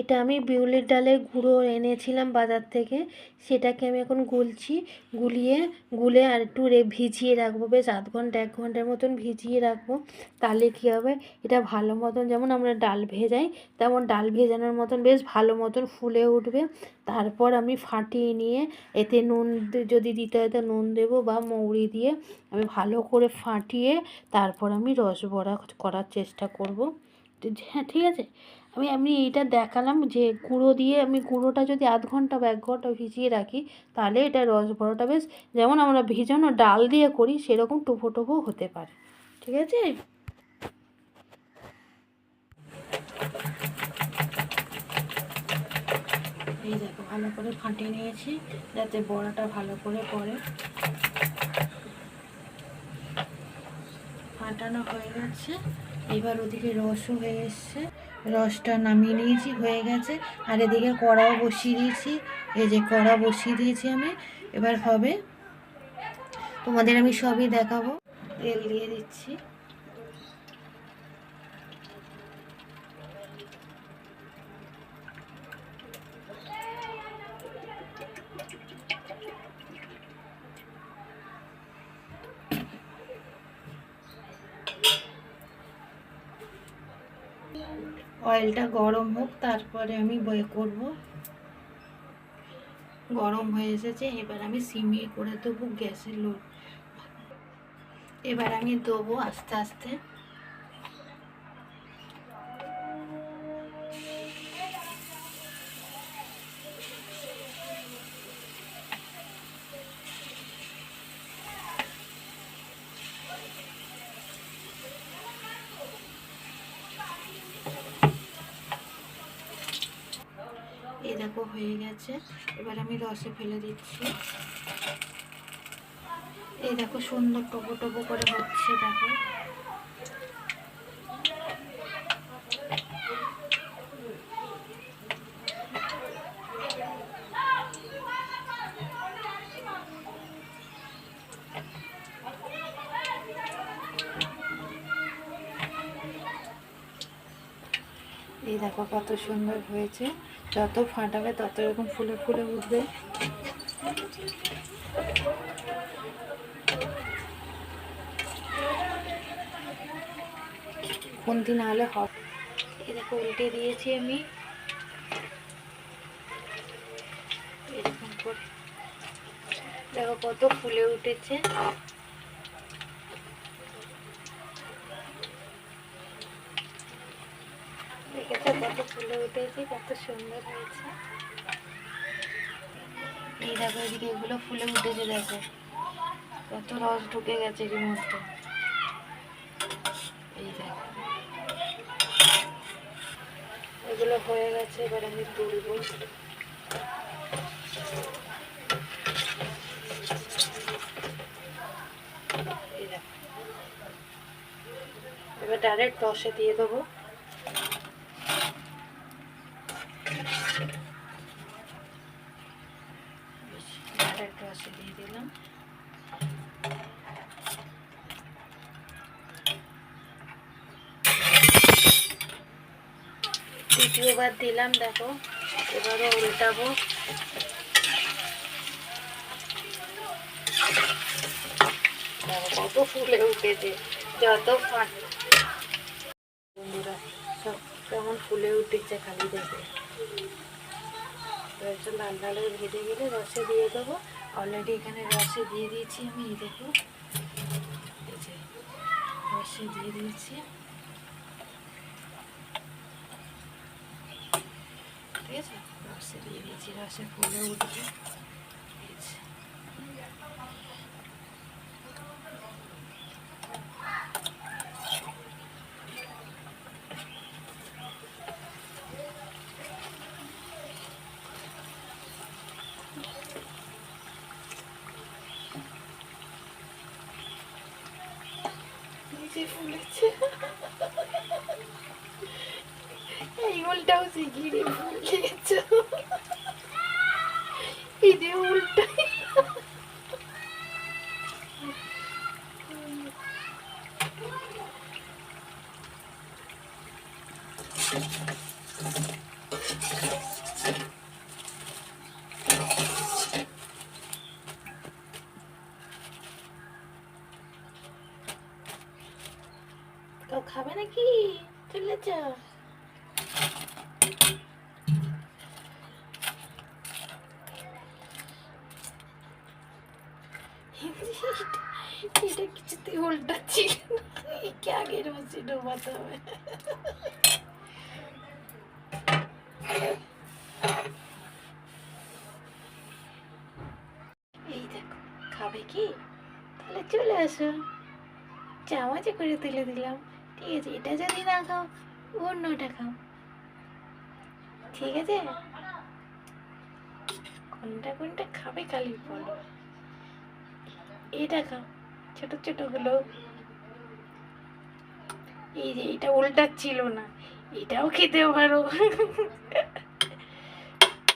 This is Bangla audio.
এটা আমি বিউলির ডালের গুঁড়ো এনেছিলাম বাজার থেকে। সেটাকে আমি এখন গুলছি, গুলিয়ে, গুলে আর একটু রে ভিজিয়ে রাখব। বেশ আধ ঘণ্টা, এক ঘণ্টার মতন ভিজিয়ে রাখব। তাহলে কী হবে? এটা ভালো মতন যেমন আমরা ডাল ভেজাই, তেমন ডাল ভেজানোর মতন বেশ ভালো মতন ফুলে উঠবে। তারপর আমি ফাটিয়ে নিয়ে এতে নুন যদি দিতে হয় তো নুন দেবো বা মৌরি দিয়ে আমি ভালো করে ফাটিয়ে তারপর আমি রস বড়া করার চেষ্টা করব। হ্যাঁ ঠিক আছে? আমি আমি এইটা দেখালাম যে গুঁড়ো দিয়ে আমি গুঁড়োটা যদি আধ ঘণ্টা বা এক ঘণ্টা ভিজিয়ে রাখি, তাহলে এটা রস বড়াটা বেশ, যেমন আমরা ভিজানো ডাল দিয়ে করি, সেরকম টুপো টুপো হতে পারে। ঠিক আছে? এই দেখো, ভালো করে ফাটিয়ে নিয়েছি, যাতে বড়াটা ভালো করে পড়ে। ফাটানো হয়ে গেছে, এবার ওদিকে রসও হয়ে এসছে। রসটা নামিয়ে নিয়েছি, হয়ে গেছে। আর এদিকে কড়াও বসিয়ে দিয়েছি। এই যে কড়া বসিয়ে দিয়েছি আমি। এবার হবে, তোমাদের আমি সবই দেখাবো। তেল দিয়ে দিচ্ছি। অয়েলটা গরম হোক, তারপরে আমি বয়ে করব। গরম হয়ে এসেছে, এবার আমি সিমিয়ে করে দেবো গ্যাসের লোড। এবার আমি দেবো আস্তে আস্তে দেখো, হয়ে গেছে। এবার আমি রসে ফেলে দিচ্ছি। এই দেখো সুন্দর টোপো টোপো করে হচ্ছে, দেখো। এই দেখো, কত সুন্দর হয়েছে। যত ফাটাবে তত এরকম ফুলে ফুলে উঠবে। কোনটি না হলে হবে। দেখো উল্টে দিয়েছি আমি। দেখো কত ফুলে উঠেছে। দেখেছ কত ফুলে উঠেছে, কত সুন্দর হয়েছে। এই দেখো এদিকে এগুলো ফুলে উঠেছে, দেখো। কত রস ঢুকে গেছে এর মধ্যে। এই দেখো। এগুলো হয়ে গেছে, এবার আমি তুলবো। এবার ডাইরেক্ট রসে দিয়ে দেবো। ডাইরেক্ট রসে দিয়ে দিলাম। দ্বিতীয়বার দিলাম, দেখো। এবারও উল্টাবো। কত ফুলে উঠেছে, যত বন্ধুরা কেমন ফুলে উঠেছে খালি দেখে। তো একটু লাল লাল ভেজে গেলে রসে দিয়ে দেবো। অলরেডি এখানে রসে দিয়ে দিয়েছি আমি, এই দেখো। এই রসে দিয়ে দিয়েছি। ঠিক আছে? রসে দিয়ে দিয়েছি, রসে ফুলে উঠবে এই যে। নিচে ফুলেছে এই উল্টাও শিগগিরি ফুলেছ যে উল্টাই তো খাবে নাকি? চলে যা। এটা হবে। এই দেখো, খাবে কি? তাহলে চলে আসো। চামচে করে তুলে দিলাম। ঠিক আছে, এটা যদি না খাও অন্যটা খাও। ঠিক আছে? কোনটা কোনটা খাবে খালি বলো। এটা খাও, ছোট ছোট হলো। এই যে, এটা ছিল না, এটাও খেতে পারো।